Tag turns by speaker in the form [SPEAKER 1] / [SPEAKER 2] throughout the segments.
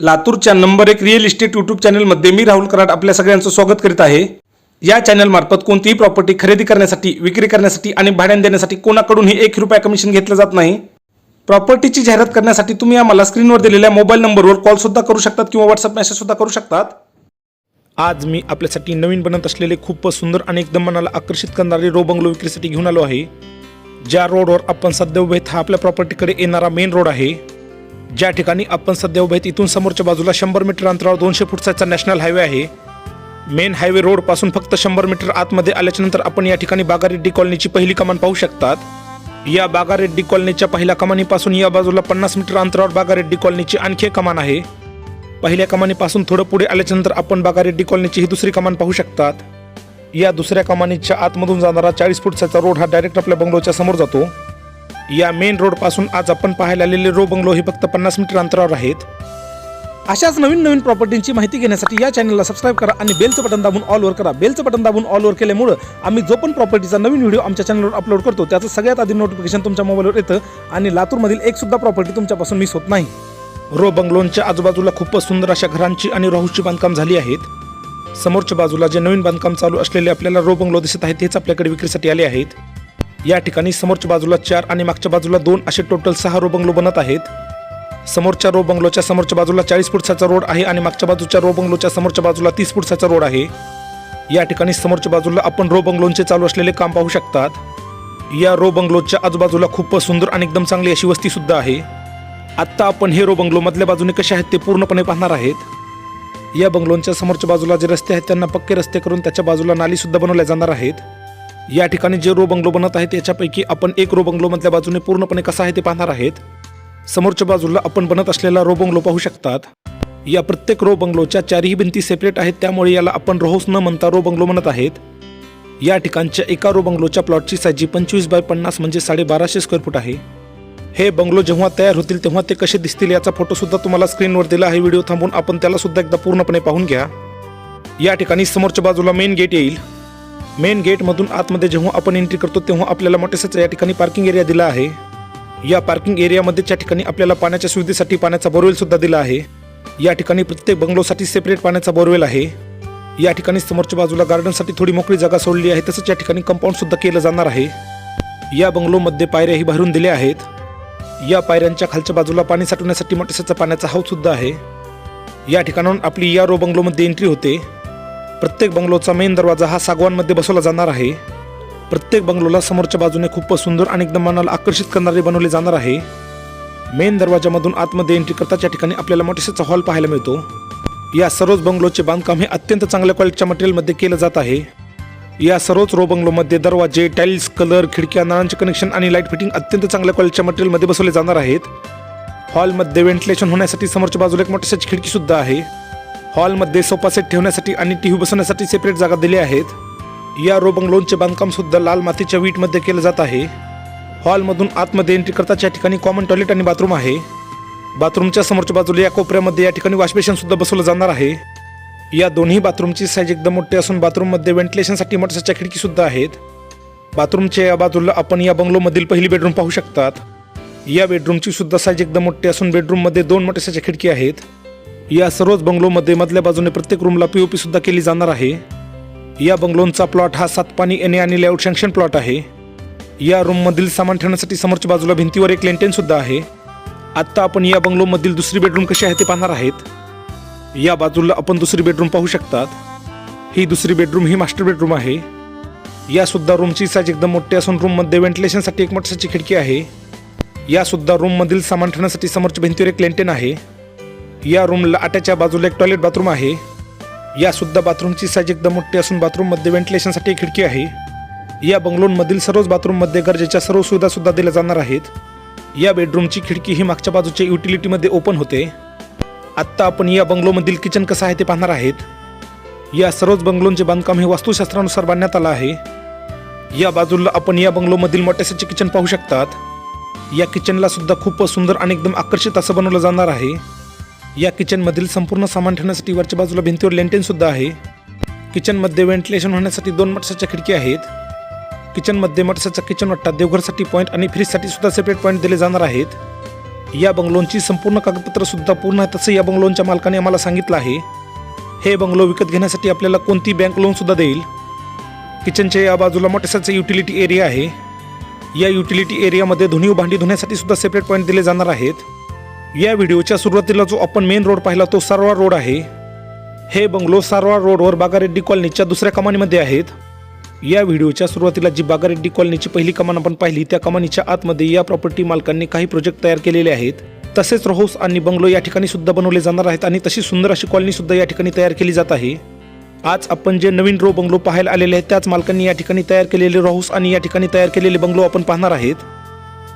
[SPEAKER 1] लातूरच्या नंबर एक real estate YouTube चॅनलमध्ये मी राहुल कराड आपल्या सगळ्यांचं स्वागत करीत आहे. या चॅनलमार्फत कोणतीही प्रॉपर्टी खरेदी करण्यासाठी विक्री करण्यासाठी आणि भाड्याने देण्यासाठी कोणाकडूनही एक रुपया कमिशन घेतलं जात नाही. प्रॉपर्टीची जाहिरात करण्यासाठी तुम्ही आम्हाला स्क्रीनवर दिलेल्या मोबाईल नंबरवर कॉलसुद्धा करू शकतात किंवा व्हॉट्सअप मेसेजसुद्धा करू शकतात. आज मी आपल्यासाठी नवीन बनत असलेले खूपच सुंदर आणि एकदम मनाला आकर्षित करणारे रो बंगलो विक्रीसाठी घेऊन आलो आहे. ज्या रोडवर आपण सध्या उभे हा आपल्या प्रॉपर्टीकडे येणारा मेन रोड आहे. ज्या ठिकाणी आपण सध्या उभे आहेत इथून समोरच्या बाजूला शंभर मीटर अंतरावर दोनशे फुटचा नॅशनल हायवे आहे. मेन हायवे रोडपासून फक्त शंभर मीटर आतमध्ये आल्याच्यानंतर आपण या ठिकाणी बागारेड्डी कॉलनीची पहिली कमान पाहू शकतात. या बागारेड्डी कॉलनीच्या पहिल्या कमानीपासून या बाजूला पन्नास मीटर अंतरावर बागारेड्डी कॉलनीची आणखी एक कमान आहे. पहिल्या कमानीपासून थोडं पुढे आल्याच्यानंतर आपण बागारेड्डी कॉलनीची ही दुसरी कमान पाहू शकतात. या दुसऱ्या कमानीच्या आतमधून जाणारा चाळीस फुटचा रोड हा डायरेक्ट आपल्या बंगलोच्या समोर जातो. या मेन रोडपासून आज आपण पाहायला आलेले रो बंगलो हे फक्त पन्नास मीटर अंतरावर आहेत. अशाच नवीन नवीन प्रॉपर्टींची माहिती घेण्यासाठी या चॅनलला सबस्क्राईब करा आणि बेलचं बटन दाबून ऑलवर करा. बेलचं बटन दाबून ऑलवर केल्यामुळं आम्ही जो पण प्रॉपर्टीचा नवीन व्हिडिओ आमच्या चॅनलवर अपलोड करतो त्याचं सगळ्यात आधी नोटिफिकेशन तुमच्या मोबाईलवर येतं आणि लातूरमधील एक सुद्धा प्रॉपर्टी तुमच्यापासून मिस होत नाही. रो बंगलोनच्या आजूबाजूला खूपच सुंदर अशा घरांची आणि राहूची बांधकाम झाली आहेत. समोरच्या बाजूला जे नवीन बांधकाम चालू असलेले आपल्याला रो बंगलो दिसत आहेत तेच आपल्याकडे विक्रीसाठी आले आहेत. या ठिकाणी समोरच्या बाजूला चार आणि मागच्या बाजूला दोन असे टोटल सहा रो बंगलो बनत आहेत. समोरच्या रो बंगलोच्या समोरच्या बाजूला चाळीस फुटसाचा रोड आहे आणि मागच्या बाजूच्या रो बंगलोच्या समोरच्या बाजूला तीस फुटचा रोड आहे. या ठिकाणी समोरच्या बाजूला आपण रो बंगलोंचे चालू असलेले काम पाहू शकतात. या रो बंगलोच्या आजूबाजूला खूपच सुंदर आणि एकदम चांगली अशी वस्ती सुद्धा आहे. आत्ता आपण हे रो बंगलो मधल्या बाजूने कसे आहेत ते पूर्णपणे पाहणार आहेत. या बंगलोंच्या समोरच्या बाजूला जे रस्ते आहेत त्यांना पक्के रस्ते करून त्याच्या बाजूला नाली सुद्धा बनवल्या जाणार आहेत. या ठिकाणी जे रो बंगलो बनत आहेत याच्यापैकी आपण एक रो बंगलो मधल्या बाजूने पूर्णपणे कसा आहे ते पाहणार आहेत. समोरच्या बाजूला आपण बनत असलेला रो बंगलो पाहू शकतात. या प्रत्येक रो बंगलोच्या चारही भिंती सेपरेट आहेत त्यामुळे याला आपण रोहोस न म्हणता रो बंगलो म्हणत आहेत. या ठिकाणच्या एका रो बंगलोच्या प्लॉटची साईज जी पंचवीस बाय पन्नास म्हणजे साडेबाराशे स्क्वेअर फूट आहे. हे बंगलो जेव्हा तयार होतील तेव्हा ते कसे दिसतील याचा फोटोसुद्धा तुम्हाला स्क्रीनवर दिला आहे. व्हिडिओ थांबून आपण त्याला सुद्धा एकदा पूर्णपणे पाहून घ्या. या ठिकाणी समोरच्या बाजूला मेन गेट येईल. मेन गेटमधून आतमध्ये जेव्हा आपण एंट्री करतो तेव्हा आपल्याला मोठेसाचा या ठिकाणी पार्किंग एरिया दिला आहे. या पार्किंग एरियामध्येच्या ठिकाणी आपल्याला पाण्याच्या सुविधेसाठी पाण्याचा बोरवेल सुद्धा दिला आहे. या ठिकाणी प्रत्येक बंगलोसाठी सेपरेट पाण्याचा बोरवेल आहे. या ठिकाणी समोरच्या बाजूला गार्डनसाठी थोडी मोकळी जागा सोडली आहे तसंच या ठिकाणी कंपाऊंड सुद्धा केलं जाणार आहे. या बंगलोमध्ये पायऱ्याही भरून दिल्या आहेत. या पायऱ्यांच्या खालच्या बाजूला पाणी साठवण्यासाठी मोठेसाचा पाण्याचा हाऊस सुद्धा आहे. या ठिकाणाहून आपली या रो बंगलोमध्ये एंट्री होते. प्रत्येक बंगलोचा मेन दरवाजा हा सागवानमध्ये बसवला जाणार आहे. प्रत्येक बंगलोला समोरच्या बाजूने खूपच सुंदर आणि एकदम मनाला आकर्षित करणारे बनवले जाणार आहे. मेन दरवाजामधून आतमध्ये एंट्री करताच्या ठिकाणी आपल्याला मोठेसाचा हॉल पाहायला मिळतो. या सर्वच बंगलोचे बांधकाम हे अत्यंत चांगल्या क्वालिटीच्या मटेरियलमध्ये केलं जात आहे. या सर्वच रो बंगलोमध्ये दरवाजे टाईल्स कलर खिडक्या नळांचे कनेक्शन आणि लाइट फिटिंग अत्यंत चांगल्या क्वालिटीच्या मटेरियलमध्ये बसवले जाणार आहेत. हॉलमध्ये व्हेंटिलेशन होण्यासाठी समोरच्या बाजूला एक मोठ्याची खिडकीसुद्धा आहे. हॉलमध्ये सोफा सेट ठेवण्यासाठी आणि टी व्ही बसवण्यासाठी सेपरेट जागा दिली आहेत. या रो बंगलोंचे बांधकाम सुद्धा लाल मातीच्या वीटमध्ये केलं जात आहे. हॉलमधून आतमध्ये एंट्री करताच्या ठिकाणी कॉमन टॉयलेट आणि बाथरूम आहे. बाथरूमच्या समोरच्या बाजूला या कोपऱ्यामध्ये या ठिकाणी वॉशबेशन सुद्धा बसवलं जाणार आहे. या दोन्ही बाथरूमची साईज एकदम मोठी असून बाथरूममध्ये व्हेंटिलेशनसाठी मोठ्याच्या खिडकी सुद्धा आहेत. बाथरूमच्या या बाजूला आपण या बंगलोमधील पहिली बेडरूम पाहू शकतात. या बेडरूमची सुद्धा साईज एकदम मोठी असून बेडरूममध्ये दोन मोठ्याच्या खिडकी आहेत. या सर्वच बंगलोमध्ये मधल्या बाजूने प्रत्येक रूमला पी ओ पी सुद्धा केली जाणार आहे. या बंगलोंचा प्लॉट हा सातपाणी एन ए आणि लेआउट सँक्शन प्लॉट आहे. या रूममधील सामान ठेवण्यासाठी समोरच्या बाजूला भिंतीवर एक लेंटेन सुद्धा आहे. आत्ता आपण या बंगलोमधील दुसरी बेडरूम कशी आहे ते पाहणार आहेत. या बाजूला आपण दुसरी बेडरूम पाहू शकतात. ही दुसरी बेडरूम ही मास्टर बेडरूम आहे. या सुद्धा रूमची साईज एकदम मोठी असून रूममध्ये व्हेंटिलेशनसाठी एक मोठ्याची खिडकी आहे. या सुद्धा रूममधील सामान ठेवण्यासाठी समोरच्या भिंतीवर एक लेंटेन आहे. या रूमला आट्याच्या बाजूला एक टॉयलेट बाथरूम आहे. या सुद्धा बाथरूमची साईज एकदम मोठी असून बाथरूममध्ये व्हेंटिलेशनसाठी एक खिडकी आहे. या बंगलोंमधील सर्वच बाथरूममध्ये गरजेच्या सर्व सुविधा सुद्धा दिल्या जाणार आहेत. या बेडरूमची खिडकी ही मागच्या बाजूच्या युटिलिटीमध्ये ओपन होते. आत्ता आपण या बंगलोमधील किचन कसं आहे ते पाहणार आहेत. या सर्वच बंगलोंचे बांधकाम हे वास्तुशास्त्रानुसार बांधण्यात आलं आहे. या बाजूला आपण या बंगलोमधील मोठ्यासाचे किचन पाहू शकतात. या किचनला सुद्धा खूपच सुंदर आणि एकदम आकर्षित असं बनवलं जाणार आहे. या किचनमधील संपूर्ण सामान ठेवण्यासाठी वरच्या बाजूला भिंतीवर लेंटेनसुद्धा आहे. किचनमध्ये व्हेंटिलेशन होण्यासाठी दोन मटसाच्या खिडकी आहेत. किचनमध्ये मटसाचा किचन वाटतात देवघरसाठी पॉईंट आणि फ्रीजसाठी सुद्धा सेपरेट पॉईंट दिले जाणार आहेत. या बंगलोंची संपूर्ण कागदपत्रसुद्धा पूर्ण आहेत तसं या बंगलोनच्या मालकाने आम्हाला सांगितलं आहे. हे बंगलो विकत घेण्यासाठी आपल्याला कोणती बँक लोनसुद्धा देईल? किचनच्या या बाजूला मोठ्यासाचं युटिलिटी एरिया आहे. या युटिलिटी एरियामध्ये धुणी भांडी धुण्यासाठी सुद्धा सेपरेट पॉईंट दिले जाणार आहेत. या व्हिडिओच्या सुरुवातीला जो आपण मेन रोड पाहिला तो सारवा रोड आहे. हे बंगलो सारवा रोडवर बागारेड्डी कॉलनीच्या दुसऱ्या कमानीमध्ये आहेत. या व्हिडिओच्या सुरुवातीला जी बागारेड्डी कॉलनीची पहिली कमान आपण पाहिली त्या कमानीच्या आतमध्ये या प्रॉपर्टी मालकांनी काही प्रोजेक्ट तयार केलेले आहेत. तसेच रोहाऊस आणि बंगलो या ठिकाणी सुद्धा बनवले जाणार आहेत आणि तशी सुंदर अशी कॉलनी सुद्धा या ठिकाणी तयार केली जात आहे. आज आपण जे नवीन रो बंगलो पाहायला आलेले आहेत त्याच मालकांनी या ठिकाणी तयार केलेले रोहाऊस आणि या ठिकाणी तयार केलेले बंगलो आपण पाहणार आहेत.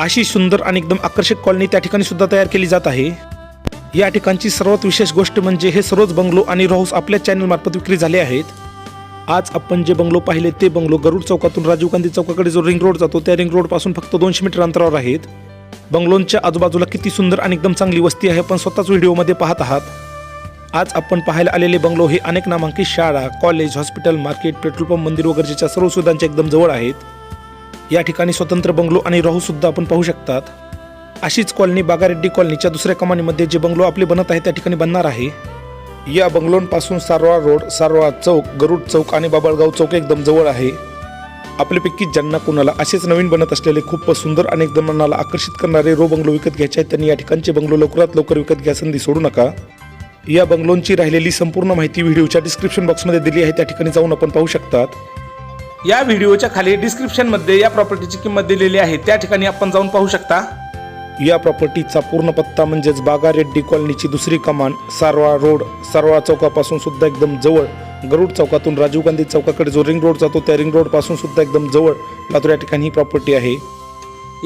[SPEAKER 1] अशी सुंदर आणि एकदम आकर्षक कॉलनी त्या ठिकाणी सुद्धा तयार केली जात आहे. या ठिकाणची सर्वात विशेष गोष्ट म्हणजे हे सर्वच बंगलो आणि रोहाऊस आपल्या चॅनल मार्फत विक्री झाले आहेत. आज आपण जे बंगलो पाहिले ते बंगलो गरुड चौकातून राजीव गांधी चौकाकडे जो रिंग रोड जातो त्या रिंग रोडपासून फक्त दोनशे मीटर अंतरावर आहेत. बंगलोंच्या आजूबाजूला किती सुंदर आणि एकदम चांगली वस्ती आहे पण स्वतःच व्हिडिओमध्ये पाहत आहात. आज आपण पाहायला आलेले बंगलो हे अनेक नामांकित शाळा college hospital market petrol pump मंदिर वगैरेच्या सर्व सुविधांच्या एकदम जवळ आहेत. या ठिकाणी स्वतंत्र बंगलो आणि राहू सुद्धा आपण पाहू शकतात. अशीच कॉलनी बागारेड्डी कॉलनीच्या दुसऱ्या कमानीमध्ये जे बंगलो आपले बनत आहे त्या ठिकाणी बनणार आहे. या बंगलोंपासून सारवा रोड सारवा चौक गरुड चौक आणि बाबळगाव चौक एकदम जवळ आहे. आपल्यापैकी ज्यांना कोणाला असेच नवीन बनत असलेले खूप सुंदर आणि एकदम मनाला आकर्षित करणारे रो बंगलो विकत घ्यायचे आहेत त्यांनी या ठिकाणचे बंगलो लवकरात लवकर विकत घ्या संधी सोडू नका. या बंगलोंची राहिलेली संपूर्ण माहिती व्हिडिओच्या डिस्क्रिप्शन बॉक्समध्ये दिली आहे त्या ठिकाणी जाऊन आपण पाहू शकतात. या व्हिडिओच्या खाली डिस्क्रिप्शनमध्ये या प्रॉपर्टीची किंमत दिलेली आहे. त्या ठिकाणी आपण जाऊन पाहू शकता. या प्रॉपर्टीचा पूर्ण पत्ता म्हणजेच बागा रेड्डी कॉलनीची दुसरी कमान सारवा रोड सारवा चौकापासून सुद्धा एकदम जवळ गरुड चौकातून राजीव गांधी चौकाकडे जो रिंग रोड जातो त्या रिंग रोडपासून सुद्धा एकदम जवळ लातूर या ठिकाणी ही प्रॉपर्टी आहे.